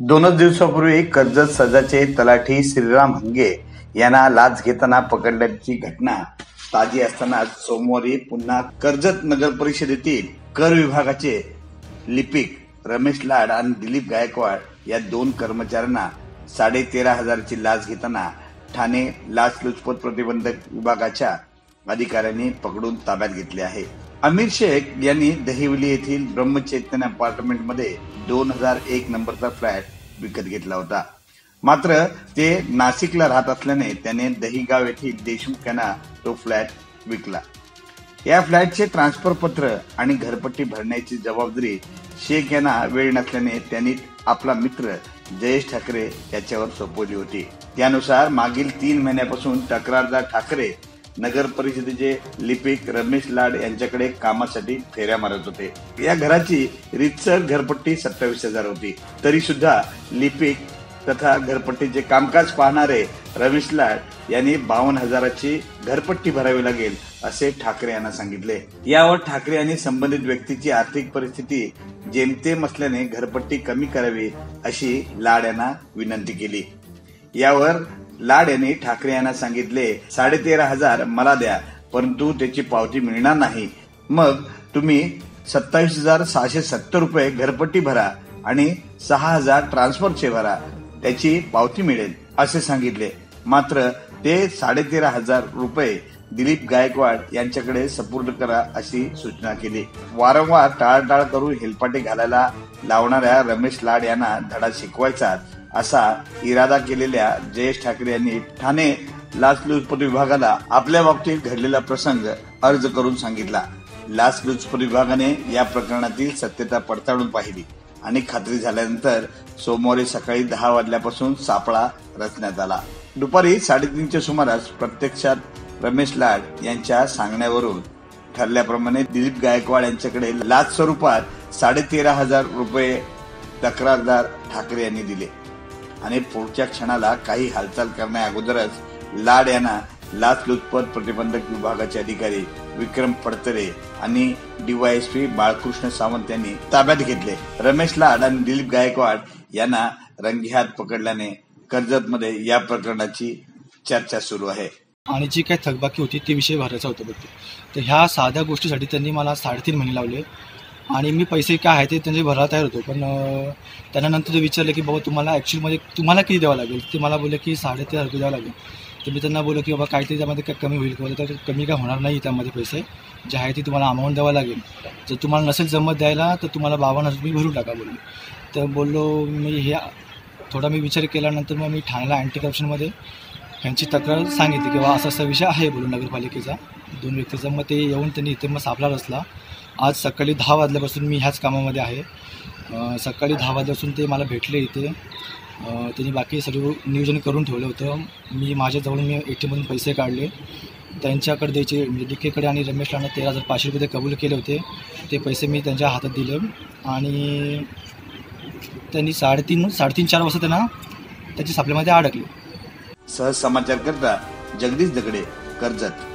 दोनच दिवसापूर्वी कर्जत सजाचे तलाठी श्रीराम हंगे यांना लाच घेताना पकडल्याची घटना ताजी असताना सोमवारी पुन्हा कर्जत नगर परिषदेतील कर विभागाचे लिपिक रमेश लाड आणि दिलीप गायकवाड या दोन कर्मचाऱ्यांना साडे तेरा हजाराची लाच घेताना ठाणे लाचलुचपत प्रतिबंधक विभागाच्या अधिकाऱ्यांनी पकडून ताब्यात घेतले आहे. अमीर शेख यांनी दहिवली येथील ब्रह्मचैतन्य अपार्टमेंटमध्ये दोन हजार एक नंबरचा फ्लॅट विकत घेतला होता. मात्र ते नाशिकला राहत असल्याने त्याने दहिगाव येथील देशमुख यांना तो फ्लॅट विकला. या फ्लॅटचे ट्रान्सफर पत्र आणि घरपट्टी भरण्याची जबाबदारी शेख यांना वेळ नसल्याने त्यांनी आपला मित्र जयेश ठाकरे याच्यावर सोपवली होती. त्यानुसार मागील तीन महिन्यापासून तक्रारदार ठाकरे नगर परिषदेचे लिपिक रमेश लाड यांच्याकडे कामासाठी फेऱ्या मारत होते. या घराची रितसर घरपट्टी सत्तावीस हजार होती. तरी सुद्धा लिपिक तथा घरपट्टीचे कामकाज पाहणारे रमेश लाड यांनी बावन्न हजाराची घरपट्टी भरावी लागेल असे ठाकरे यांना सांगितले. यावर ठाकरे यांनी संबंधित व्यक्तीची आर्थिक परिस्थिती जेमतेम असल्याने घरपट्टी कमी करावी अशी लाड यांना विनंती केली. यावर लाड यांनी ठाकरे यांना सांगितले साडेतेरा हजार मला द्या परंतु त्याची पावती मिळणार नाही. मग तुम्ही सत्तावीस हजार सहाशे सत्तर रुपये घरपट्टी भरा आणि सहा हजार ट्रान्सफरचे भरा. त्याची पावती मिळेल असे सांगितले. मात्र ते साडेतेरा हजार रुपये दिलीप गायकवाड यांच्याकडे सुपूर्द करा अशी सूचना केली. वारंवार टाळटाळ करून हेलपाटे घालायला लावणाऱ्या रमेश लाड यांना धडा शिकवायचा असा इरादा केलेल्या जयेश ठाकरे यांनी ठाणे लाचलुचपत विभागाला आपल्या बाबतीत घडलेला प्रसंग अर्ज करून सांगितला. लाचलुचपत विभागाने या प्रकरणातील सत्यता पडताळून पाहिली आणि खात्री झाल्यानंतर सोमवारी सकाळी दहा वाजल्यापासून सापळा रचण्यात आला. दुपारी साडेतीनच्या सुमारास प्रत्यक्षात रमेश लाड यांच्या सांगण्यावरून ठरल्याप्रमाणे दिलीप गायकवाड यांच्याकडे लाच स्वरूपात साडेतेरा हजार रुपये तक्रारदार ठाकरे यांनी दिले. आणि पुढच्या क्षणाला काही हालचाल करण्या अगोदरच लाड यांना लाचलुचपत प्रतिबंधक विभागाचे अधिकारी विक्रम पडतरे आणि डीवायएसपी बाळकृष्ण सावंत यांनी ताब्यात घेतले. रमेश लाड आणि दिलीप गायकवाड यांना रंगेहात पकडल्याने कर्जतमध्ये या प्रकरणाची चर्चा सुरू आहे. आणि जी काही थकबाकी होती ती विषय भरायचा होता बघते तर ह्या साध्या गोष्टीसाठी त्यांनी मला साडेतीन महिने लावले. आणि मी पैसे काय आहे ते त्यांचे भरायला तयार होतो. पण त्यानंतर त्यांना नंतर ते विचारलं की बाबा तुम्हाला ॲक्च्युअलमध्ये तुम्हाला किती द्यावं लागेल? ते मला बोलले की साडेतेरा रुपये द्यावं लागेल. तर मी त्यांना बोललो की बाबा काहीतरी त्यामध्ये काय कमी होईल किंवा तर कमी काय होणार नाही त्यामध्ये पैसे. जे आहे ते तुम्हाला अमाऊंट द्यावं लागेल. जर तुम्हाला नसेल जमत द्यायला तर तुम्हाला बावन्न हजार रुपये भरून टाका बोललो. तर बोललो मी हे थोडा मी विचार केल्यानंतर मग मी ठाण्याला अँटी करप्शनमध्ये यांची तक्रार सांगितली की बाबा असा असा विषय आहे बोलून नगरपालिकेचा. दोन व्यक्तीचा. मग ते येऊन त्यांनी इथे मग सापला रचला. आज सकाळी दहा वाजल्यापासून मी ह्याच कामामध्ये आहे. सकाळी दहा वाजल्यापासून ते मला भेटले इथे. त्यांनी बाकी सर्व नियोजन करून ठेवलं होतं. मी माझ्याजवळ मी ए टी एममधून पैसे काढले. त्यांच्याकडे द्यायचे म्हणजे डी केकडे आणि रमेश लांना तेरा हजार पाचशे रुपये ते कबूल केले होते. ते पैसे मी त्यांच्या हातात दिले आणि त्यांनी साडेतीन साडेतीन चार वाजता त्यांना त्याच्या सापल्यामध्ये अडकले. सहज समाचार करता जगदीश दगडे कर्जत.